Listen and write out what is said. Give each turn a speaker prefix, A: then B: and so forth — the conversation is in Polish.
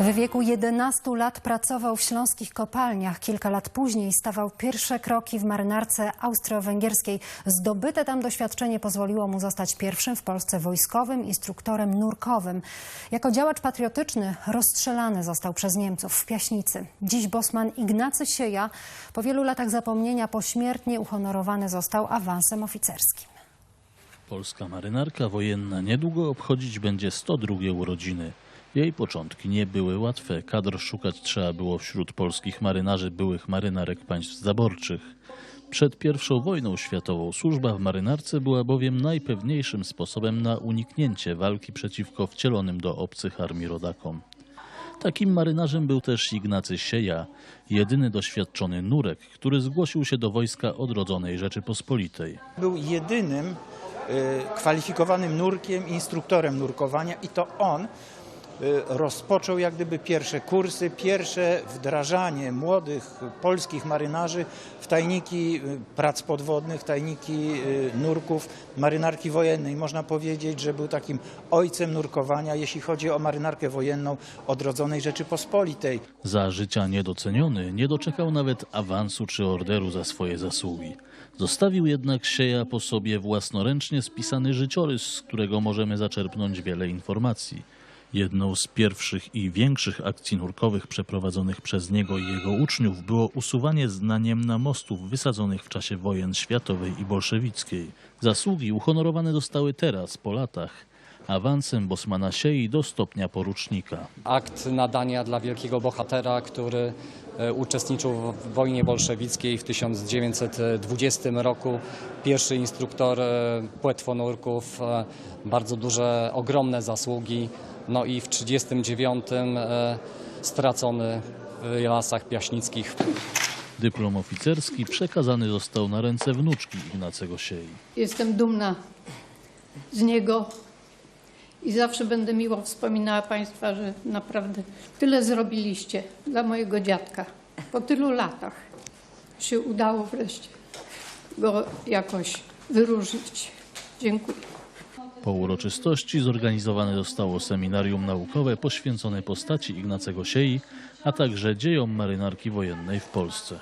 A: W wieku 11 lat pracował w śląskich kopalniach. Kilka lat później stawał pierwsze kroki w marynarce austro-węgierskiej. Zdobyte tam doświadczenie pozwoliło mu zostać pierwszym w Polsce wojskowym instruktorem nurkowym. Jako działacz patriotyczny rozstrzelany został przez Niemców w Piaśnicy. Dziś bosman Ignacy Sieja po wielu latach zapomnienia pośmiertnie uhonorowany został awansem oficerskim.
B: Polska marynarka wojenna niedługo obchodzić będzie 102 urodziny. Jej początki nie były łatwe. Kadr szukać trzeba było wśród polskich marynarzy byłych marynarek państw zaborczych. Przed I wojną światową służba w marynarce była bowiem najpewniejszym sposobem na uniknięcie walki przeciwko wcielonym do obcych armii rodakom. Takim marynarzem był też Ignacy Sieja, jedyny doświadczony nurek, który zgłosił się do wojska odrodzonej Rzeczypospolitej.
C: Był jedynym y, kwalifikowanym nurkiem, instruktorem nurkowania i to on rozpoczął jak gdyby pierwsze kursy, pierwsze wdrażanie młodych polskich marynarzy w tajniki y, prac podwodnych, tajniki y, nurków marynarki wojennej. Można powiedzieć, że był takim ojcem nurkowania, jeśli chodzi o marynarkę wojenną odrodzonej Rzeczypospolitej.
B: Za życia niedoceniony, nie doczekał nawet awansu czy orderu za swoje zasługi. Zostawił jednak Sieja po sobie własnoręcznie spisany życiorys, z którego możemy zaczerpnąć wiele informacji. Jedną z pierwszych i większych akcji nurkowych przeprowadzonych przez niego i jego uczniów było usuwanie znaniemna mostów wysadzonych w czasie wojen światowej i bolszewickiej. Zasługi uhonorowane zostały teraz, po latach, awansem Bosmana Siei do stopnia porucznika.
D: akt nadania dla wielkiego bohatera, który e, uczestniczył w wojnie bolszewickiej w 1920 roku. Pierwszy instruktor e, płetwonurków, e, bardzo duże, ogromne zasługi. No i w 1939 e, stracony w lasach piaśnickich.
B: Dyplom oficerski przekazany został na ręce wnuczki Ignacego Siei.
E: Jestem dumna z niego i zawsze będę miło wspominała Państwa, że naprawdę tyle zrobiliście dla mojego dziadka. Po tylu latach się udało wreszcie go jakoś wyróżnić. Dziękuję.
B: Po uroczystości zorganizowane zostało seminarium naukowe poświęcone postaci Ignacego Siei, a także dziejom marynarki wojennej w Polsce.